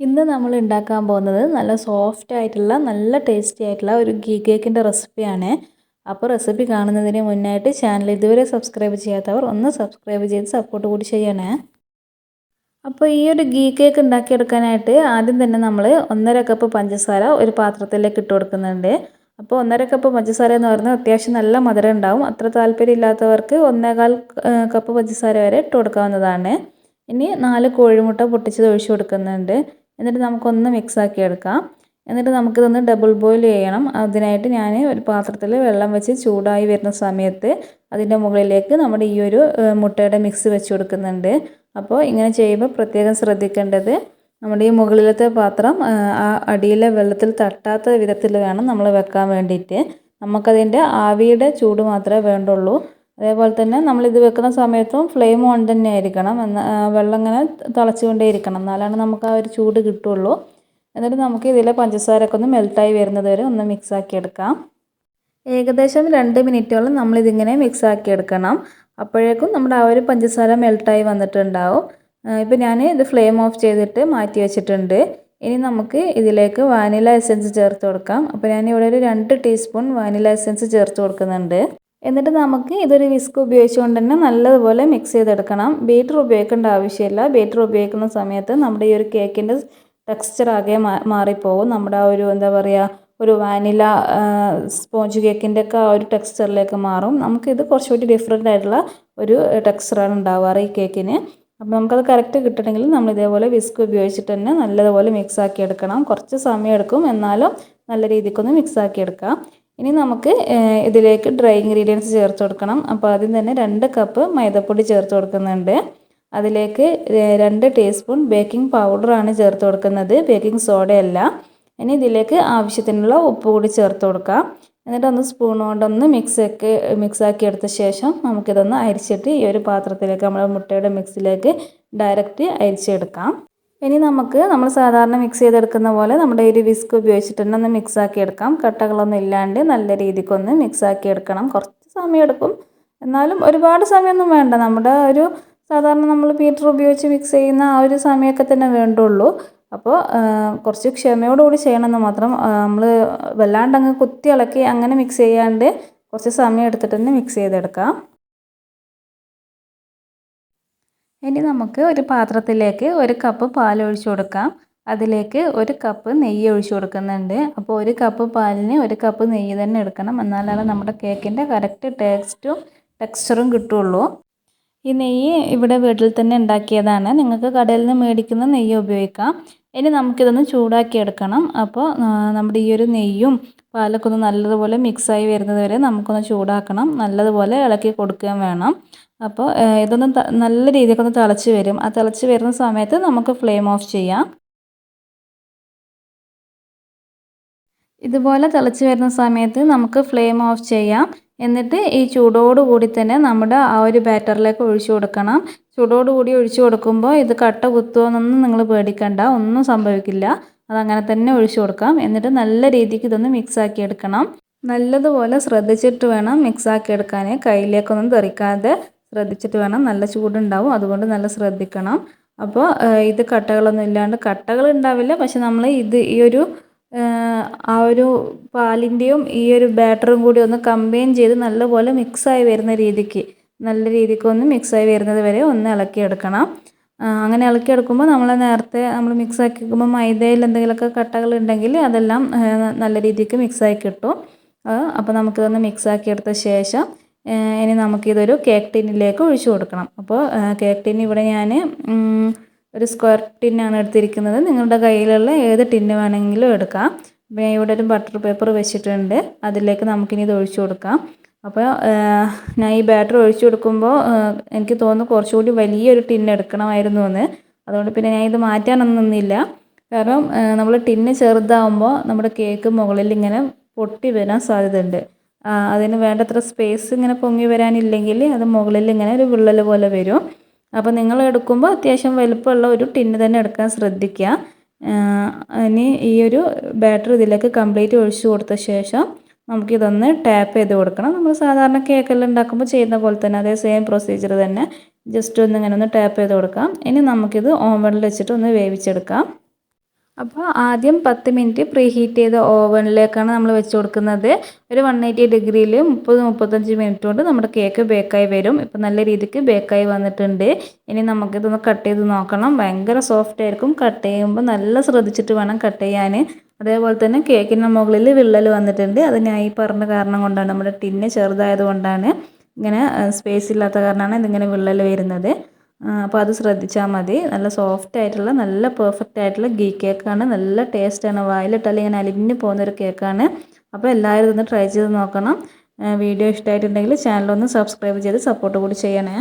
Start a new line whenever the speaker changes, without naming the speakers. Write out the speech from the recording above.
ഇന്ന് നമ്മൾ ഉണ്ടാക്കാൻ പോകുന്നത് നല്ല സോഫ്റ്റ് ആയിട്ടുള്ള നല്ല ടേസ്റ്റി ആയിട്ടുള്ള ഒരു ഗീ കേക്കിന്റെ റെസിപ്പിയാണ് അപ്പോൾ റെസിപ്പി കാണുന്നതിന് മുന്നായിട്ട് ചാനൽ ഇതുവരെ സബ്സ്ക്രൈബ് ചെയ്യാത്തവർ ഒന്ന് സബ്സ്ക്രൈബ് ചെയ്ത് സപ്പോർട്ട് കൂടി ചെയ്യണേ. അപ്പോൾ ഈ ഒരു ഗീ കേക്ക് ഉണ്ടാക്കിയെടുക്കാനായിട്ട് ആദ്യം തന്നെ നമ്മൾ ഒന്നര കപ്പ് പഞ്ചസാര ഒരു പാത്രത്തിലേക്ക് ഇട്ട് കൊടുക്കുന്നുണ്ട്. അപ്പോൾ ഒന്നര കപ്പ് പഞ്ചസാര എന്ന് പറഞ്ഞാൽ അത്യാവശ്യം നല്ല മധുരം ഉണ്ടാവും. അത്ര താല്പര്യം ഇല്ലാത്തവർക്ക് ഒന്നേകാൽ കപ്പ് പഞ്ചസാര വരെ ഇട്ട് കൊടുക്കാവുന്നതാണ്. ഇനി നാല് കോഴിമുട്ട പൊട്ടിച്ചത് ഒഴിച്ചു കൊടുക്കുന്നുണ്ട്. എന്നിട്ട് നമുക്കൊന്ന് മിക്സാക്കി എടുക്കാം. എന്നിട്ട് നമുക്കിതൊന്ന് ഡബിൾ ബോയിൽ ചെയ്യണം. അതിനായിട്ട് ഞാൻ ഒരു പാത്രത്തിൽ വെള്ളം വെച്ച് ചൂടായി വരുന്ന സമയത്ത് അതിന്റെ മുകളിലേക്ക് നമ്മുടെ ഈ ഒരു മുട്ടയുടെ മിക്സ് വെച്ച് കൊടുക്കുന്നുണ്ട്. അപ്പോൾ ഇങ്ങനെ ചെയ്യുമ്പോൾ പ്രത്യേകം ശ്രദ്ധിക്കേണ്ടത് നമ്മുടെ ഈ മുകളിലത്തെ പാത്രം ആ അടിയിലെ വെള്ളത്തിൽ തട്ടാത്ത വിധത്തിൽ വേണം നമ്മൾ വെക്കാൻ വേണ്ടിയിട്ട്. നമുക്കതിന്റെ ആവിയുടെ ചൂട് മാത്രമേ വേണ്ടുള്ളൂ. അതേപോലെ തന്നെ നമ്മൾ ഇത് വെക്കുന്ന സമയത്തും ഫ്ലെയിം ഓൺ തന്നെ ആയിരിക്കണം. എന്ന വെള്ളം ഇങ്ങനെ തിളച്ചുകൊണ്ടേ ഇരിക്കണം. എന്നാലാണ് നമുക്ക് ആ ഒരു ചൂട് കിട്ടുള്ളൂ. എന്നിട്ട് നമുക്ക് ഇതിലെ പഞ്ചസാരയൊക്കെ ഒന്ന് മെൽട്ടായി വരുന്നത് വരെ ഒന്ന് മിക്സ് ആക്കി എടുക്കാം. ഏകദേശം രണ്ട് മിനിറ്റോളം നമ്മളിതിങ്ങനെ മിക്സ് ആക്കി എടുക്കണം. അപ്പോഴേക്കും നമ്മുടെ ആ ഒരു പഞ്ചസാര മെൽട്ടായി വന്നിട്ടുണ്ടാവും. ഇപ്പോൾ ഞാൻ ഇത് ഫ്ലെയിം ഓഫ് ചെയ്തിട്ട് മാറ്റി വെച്ചിട്ടുണ്ട്. ഇനി നമുക്ക് ഇതിലേക്ക് വാനില എസെൻസ് ചേർത്ത് കൊടുക്കാം. അപ്പോൾ ഞാൻ ഇവിടെ ഒരു രണ്ട് ടീസ്പൂൺ വാനില എസെൻസ് ചേർത്ത് കൊടുക്കുന്നുണ്ട്. എന്നിട്ട് നമുക്ക് ഇതൊരു വിസ്ക് ഉപയോഗിച്ചുകൊണ്ട് തന്നെ നല്ലതുപോലെ മിക്സ് ചെയ്തെടുക്കണം. ബീറ്റർ ഉപയോഗിക്കേണ്ട ആവശ്യമില്ല. ബീറ്റർ ഉപയോഗിക്കുന്ന സമയത്ത് നമ്മുടെ ഈ ഒരു കേക്കിന്റെ ടെക്സ്ചർ ആകെ മാറിപ്പോകും. നമ്മുടെ ആ ഒരു എന്താ പറയുക ഒരു വാനില സ്പോഞ്ച് കേക്കിന്റെ ഒക്കെ ആ ഒരു ടെക്സ്ചറിലേക്ക് മാറും. നമുക്കിത് കുറച്ചുകൂടി ഡിഫറെന്റ് ആയിട്ടുള്ള ഒരു ടെക്സ്ചറാണ് ഉണ്ടാവാറ് ഈ കേക്കിന് അപ്പോൾ നമുക്കത് കറക്റ്റ് കിട്ടണമെങ്കിൽ നമ്മൾ ഇതേപോലെ വിസ്ക് ഉപയോഗിച്ചിട്ട് തന്നെ നല്ലതുപോലെ മിക്സ് ആക്കി എടുക്കണം. കുറച്ച് സമയം എടുക്കും. എന്നാലും നല്ല രീതിക്കൊന്ന് മിക്സ് ആക്കി എടുക്കാം. ഇനി നമുക്ക് ഇതിലേക്ക് ഡ്രൈ ഇൻഗ്രീഡിയൻസ് ചേർത്ത് കൊടുക്കണം. അപ്പോൾ ആദ്യം തന്നെ രണ്ട് കപ്പ് മൈദപ്പൊടി ചേർത്ത് കൊടുക്കുന്നുണ്ട്. അതിലേക്ക് രണ്ട് ടീസ്പൂൺ ബേക്കിംഗ് പൗഡറാണ് ചേർത്ത് കൊടുക്കുന്നത്. ബേക്കിംഗ് സോഡയല്ല ഇനി ഇതിലേക്ക് ആവശ്യത്തിനുള്ള ഉപ്പ് കൂടി ചേർത്ത് കൊടുക്കാം. എന്നിട്ട് ഒന്ന് സ്പൂൺ കൊണ്ടൊന്ന് മിക്സ് ഒക്കെ മിക്സ് ആക്കി എടുത്ത ശേഷം നമുക്കിതൊന്ന് അരിച്ചിട്ട് ഈ ഒരു പാത്രത്തിലേക്ക് നമ്മുടെ മുട്ടയുടെ മിക്സിലേക്ക് ഡയറക്റ്റ് അരിച്ചെടുക്കാം. ഇനി നമുക്ക് നമ്മൾ സാധാരണ മിക്സ് ചെയ്തെടുക്കുന്ന പോലെ നമ്മുടെ ഒരു വിസ്ക് ഉപയോഗിച്ചിട്ട് തന്നെ ഒന്ന് മിക്സാക്കി എടുക്കാം. കട്ടകളൊന്നും ഇല്ലാണ്ട് നല്ല രീതിക്കൊന്ന് മിക്സാക്കി എടുക്കണം. കുറച്ച് സമയം എടുക്കും. എന്നാലും ഒരുപാട് സമയമൊന്നും വേണ്ട. നമ്മുടെ ഒരു സാധാരണ നമ്മൾ ബീറ്റർ ഉപയോഗിച്ച് മിക്സ് ചെയ്യുന്ന ആ ഒരു സമയമൊക്കെ തന്നെ വേണ്ടുള്ളൂ. അപ്പോൾ കുറച്ച് ക്ഷമയോടുകൂടി ചെയ്യണമെന്ന് മാത്രം നമ്മൾ വല്ലാണ്ട് അങ്ങ് കുത്തി ഇളക്കി അങ്ങനെ മിക്സ് ചെയ്യാണ്ട് കുറച്ച് സമയം എടുത്തിട്ട് തന്നെ മിക്സ് ചെയ്തെടുക്കാം. ഇനി നമുക്ക് ഒരു പാത്രത്തിലേക്ക് ഒരു കപ്പ് പാൽ ഒഴിച്ചു കൊടുക്കാം. അതിലേക്ക് ഒരു കപ്പ് നെയ്യ് ഒഴിച്ചു കൊടുക്കുന്നുണ്ട്. അപ്പോൾ ഒരു കപ്പ് പാലിന് ഒരു കപ്പ് നെയ്യ് തന്നെ എടുക്കണം. എന്നാലാണ് നമ്മുടെ കേക്കിന്റെ കറക്റ്റ് ടേസ്റ്റും ടെക്സ്ചറും കിട്ടുള്ളൂ. ഈ നെയ്യ് ഇവിടെ വീട്ടിൽ തന്നെ ഉണ്ടാക്കിയതാണ്. നിങ്ങൾക്ക് കടയിൽ നിന്ന് മേടിക്കുന്ന നെയ്യ് ഉപയോഗിക്കാം. ഇനി നമുക്കിതൊന്ന് ചൂടാക്കി എടുക്കണം. അപ്പോൾ നമ്മുടെ ഈ ഒരു നെയ്യും പാലൊക്കെ ഒന്ന് നല്ലതുപോലെ മിക്സായി വരുന്നത് വരെ നമുക്കൊന്ന് ചൂടാക്കണം. നല്ലതുപോലെ ഇളക്കി കൊടുക്കുകയും വേണം. അപ്പോൾ ഇതൊന്ന് നല്ല രീതിക്കൊന്ന് തിളച്ച് വരും. ആ തിളച്ച് വരുന്ന സമയത്ത് നമുക്ക് ഫ്ലെയിം ഓഫ് ചെയ്യാം. ഇതുപോലെ തിളച്ച് വരുന്ന സമയത്ത് നമുക്ക് ഫ്ലെയിം ഓഫ് ചെയ്യാം. എന്നിട്ട് ഈ ചൂടോട് കൂടി തന്നെ നമ്മുടെ ആ ഒരു ബാറ്ററിലേക്ക് ഒഴിച്ചു കൊടുക്കണം. ചൂടോടുകൂടി ഒഴിച്ചു കൊടുക്കുമ്പോൾ ഇത് കട്ട കുത്തുമോയെന്നൊന്നും നിങ്ങൾ പേടിക്കണ്ട. ഒന്നും സംഭവിക്കില്ല. അതങ്ങനെ തന്നെ ഒഴിച്ചു കൊടുക്കാം. എന്നിട്ട് നല്ല രീതിക്ക് ഇതൊന്ന് മിക്സാക്കി എടുക്കണം. നല്ലതുപോലെ ശ്രദ്ധിച്ചിട്ട് വേണം മിക്സാക്കി എടുക്കാൻ കയ്യിലേക്കൊന്നും തെറിക്കാതെ ശ്രദ്ധിച്ചിട്ട് വേണം നല്ല ചൂടുണ്ടാവും. അതുകൊണ്ട് നല്ല ശ്രദ്ധിക്കണം. അപ്പോൾ ഇത് കട്ടകളൊന്നും ഇല്ലാണ്ട് കട്ടകൾ ഉണ്ടാവില്ല. പക്ഷെ നമ്മൾ ഇത് ഈ ഒരു ആ ഒരു പാലിന്റെയും ഈ ഒരു ബാറ്ററും കൂടി ഒന്ന് കമ്പൈൻ ചെയ്ത് നല്ലപോലെ മിക്സായി വരുന്ന രീതിക്ക് നല്ല രീതിക്ക് ഒന്ന് മിക്സായി വരുന്നത് വരെ ഒന്ന് ഇളക്കിയെടുക്കണം. അങ്ങനെ ഇളക്കി എടുക്കുമ്പോൾ നമ്മൾ നേരത്തെ നമ്മൾ മിക്സ് ആക്കി വെക്കുമ്പോൾ മൈദയിൽ എന്തെങ്കിലുമൊക്കെ കട്ടകൾ ഉണ്ടെങ്കിൽ അതെല്ലാം നല്ല രീതിക്ക് മിക്സായി കിട്ടും. അപ്പോൾ നമുക്കിതൊന്ന് മിക്സാക്കി എടുത്ത ശേഷം ഇനി നമുക്കിതൊരു കേക്ക് ടിന്നിലേക്ക് ഒഴിച്ചു കൊടുക്കണം. അപ്പോൾ കേക്ക് ടിന്ന് ഇവിടെ ഞാൻ ഒരു സ്ക്വയർ ടിന്നാണ് എടുത്തിരിക്കുന്നത്. നിങ്ങളുടെ കയ്യിലുള്ള ഏത് ടിന്ന് വേണമെങ്കിലും എടുക്കാം. ഇവിടെ ഒരു ബട്ടർ പേപ്പർ വെച്ചിട്ടുണ്ട്. അതിലേക്ക് നമുക്കിനി ഇത് ഒഴിച്ചു കൊടുക്കാം. അപ്പോൾ ഞാൻ ഈ ബാറ്റർ ഒഴിച്ചു കൊടുക്കുമ്പോൾ എനിക്ക് തോന്നുന്നു കുറച്ചുകൂടി വലിയൊരു ടിൻ എടുക്കണമായിരുന്നു എന്ന് അതുകൊണ്ട് പിന്നെ ഞാൻ ഇത് മാറ്റാനൊന്നും നിന്നില്ല. കാരണം നമ്മൾ ടിന്ന് ചെറുതാവുമ്പോൾ നമ്മുടെ കേക്ക് മുകളിൽ ഇങ്ങനെ പൊട്ടി വരാൻ സാധ്യതയുണ്ട്. അതിന് വേണ്ടത്ര സ്പേസ് ഇങ്ങനെ പൊങ്ങി വരാനില്ലെങ്കിൽ അത് മുകളിൽ ഇങ്ങനെ ഒരു വിള്ളൽ പോലെ വരും. അപ്പോൾ നിങ്ങൾ എടുക്കുമ്പോൾ അത്യാവശ്യം വലുപ്പമുള്ള ഒരു ടിന്ന് തന്നെ എടുക്കാൻ ശ്രദ്ധിക്കുക. ഇനി ഈ ഒരു ബാറ്റർ ഇതിലേക്ക് കംപ്ലീറ്റ് ഒഴിച്ചു കൊടുത്ത ശേഷം നമുക്കിതൊന്ന് ടാപ്പ് ചെയ്ത് കൊടുക്കണം. നമ്മൾ സാധാരണ കേക്കെല്ലാം ഉണ്ടാക്കുമ്പോൾ ചെയ്യുന്ന പോലെ തന്നെ അതേ സെയിം പ്രൊസീജിയർ തന്നെ. ജസ്റ്റ് ഒന്ന് ഇങ്ങനെ ഒന്ന് ടാപ്പ് ചെയ്ത് കൊടുക്കാം. ഇനി നമുക്കിത് ഓവനിൽ വെച്ചിട്ട് ഒന്ന് വേവിച്ചെടുക്കാം. അപ്പോൾ ആദ്യം പത്ത് മിനിറ്റ് പ്രീ ഹീറ്റ് ചെയ്ത ഓവനിലേക്കാണ് നമ്മൾ വെച്ച് കൊടുക്കുന്നത്. ഒരു വൺ എയ്റ്റി ഡിഗ്രിയിൽ മുപ്പത് മുപ്പത്തഞ്ച് മിനിറ്റ് കൊണ്ട് നമ്മുടെ കേക്ക് ബേക്കായി വരും. ഇപ്പം നല്ല രീതിക്ക് ബേക്കായി വന്നിട്ടുണ്ട്. ഇനി നമുക്കിതൊന്ന് കട്ട് ചെയ്ത് നോക്കണം. ഭയങ്കര സോഫ്റ്റ് ആയിരിക്കും. കട്ട് ചെയ്യുമ്പോൾ നല്ല ശ്രദ്ധിച്ചിട്ട് വേണം കട്ട് ചെയ്യാൻ അതേപോലെ തന്നെ കേക്കിന്റെ മുകളിൽ വിള്ളൽ വന്നിട്ടുണ്ട്. അത് ഞാൻ ഈ പറഞ്ഞ കാരണം കൊണ്ടാണ്. നമ്മുടെ ടിന്ന് ചെറുതായത് കൊണ്ടാണ് ഇങ്ങനെ സ്പേസ് ഇല്ലാത്ത കാരണമാണ് ഇതിങ്ങനെ വിള്ളൽ വരുന്നത്. അപ്പോൾ അത് ശ്രദ്ധിച്ചാൽ മതി. നല്ല സോഫ്റ്റ് ആയിട്ടുള്ള നല്ല പെർഫെക്റ്റ് ആയിട്ടുള്ള ഗീ കേക്കാണ് നല്ല ടേസ്റ്റാണ് വായിലിട്ടാൽ ഇങ്ങനെ പോകുന്ന ഒരു കേക്കാണ് അപ്പോൾ എല്ലാവരും ഇതൊന്ന് ട്രൈ ചെയ്ത് നോക്കണം. വീഡിയോ ഇഷ്ടമായിട്ടുണ്ടെങ്കിൽ ചാനലൊന്ന് സബ്സ്ക്രൈബ് ചെയ്ത് സപ്പോർട്ട് കൂടി ചെയ്യണേ.